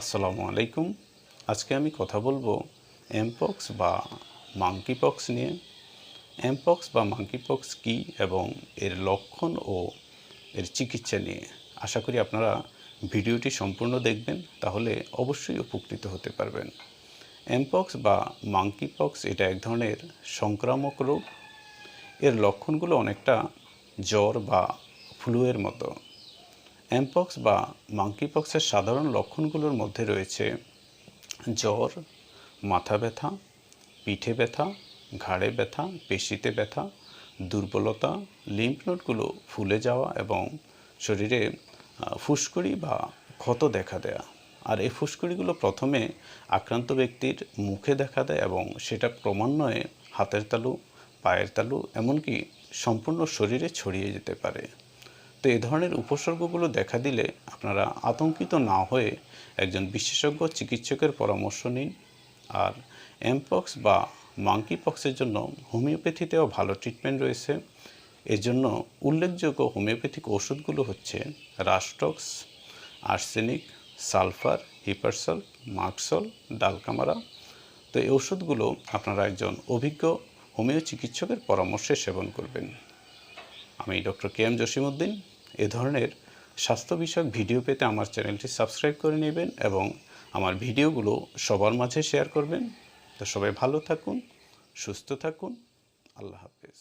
আসসালামু আলাইকুম। আজকে আমি কথা বলব এমপক্স বা মাঙ্কিপক্স নিয়ে। এমপক্স বা মাঙ্কিপক্স কী এবং এর লক্ষণ ও এর চিকিৎসা নিয়ে। আশা করি আপনারা ভিডিওটি সম্পূর্ণ দেখবেন, তাহলে অবশ্যই উপকৃত হতে পারবেন। এমপক্স বা মাঙ্কিপক্স এটা এক ধরনের সংক্রামক রোগ। এর লক্ষণগুলো অনেকটা জ্বর বা ফ্লুয়ের মতো। অ্যামপক্স বা মাঙ্কিপক্সের সাধারণ লক্ষণগুলোর মধ্যে রয়েছে জ্বর, মাথা ব্যথা, পিঠে ব্যথা, ঘাড়ে ব্যথা, পেশিতে ব্যথা, দুর্বলতা লিম্ফ নোডগুলো ফুলে যাওয়া এবং শরীরে ফুসকুড়ি বা ক্ষত দেখা দেয়া। আর এই ফুসকুড়িগুলো প্রথমে আক্রান্ত ব্যক্তির মুখে দেখা দেয় এবং সেটা ক্রমান্বয়ে হাতের তালু, পায়ের তালু, এমনকি সম্পূর্ণ শরীরে ছড়িয়ে যেতে পারে। তো এ ধরনের উপসর্গগুলো দেখা দিলে আপনারা আতঙ্কিত না হয়ে একজন বিশেষজ্ঞ চিকিৎসকের পরামর্শ নিন। আর এমপক্স বা মাঙ্কিপক্সের জন্য হোমিওপ্যাথিতেও ভালো ট্রিটমেন্ট রয়েছে। এর জন্য উল্লেখযোগ্য হোমিওপ্যাথিক ওষুধগুলো হচ্ছে rhus tox arsenic sulphur hepar sulph merc sol dulcamara তো এই ওষুধগুলো আপনারা একজন অভিজ্ঞ হোমিও চিকিৎসকের পরামর্শে সেবন করবেন। আমি ডক্টর কে এম জসিমউদ্দিন। এ ধরনের স্বাস্থ্য বিষয়ক ভিডিও পেতে আমার চ্যানেলটি সাবস্ক্রাইব করে নেবেন এবং আমার ভিডিওগুলো সবার মাঝে শেয়ার করবেন। তো সবাই ভালো থাকুন, সুস্থ থাকুন। আল্লাহ হাফেজ।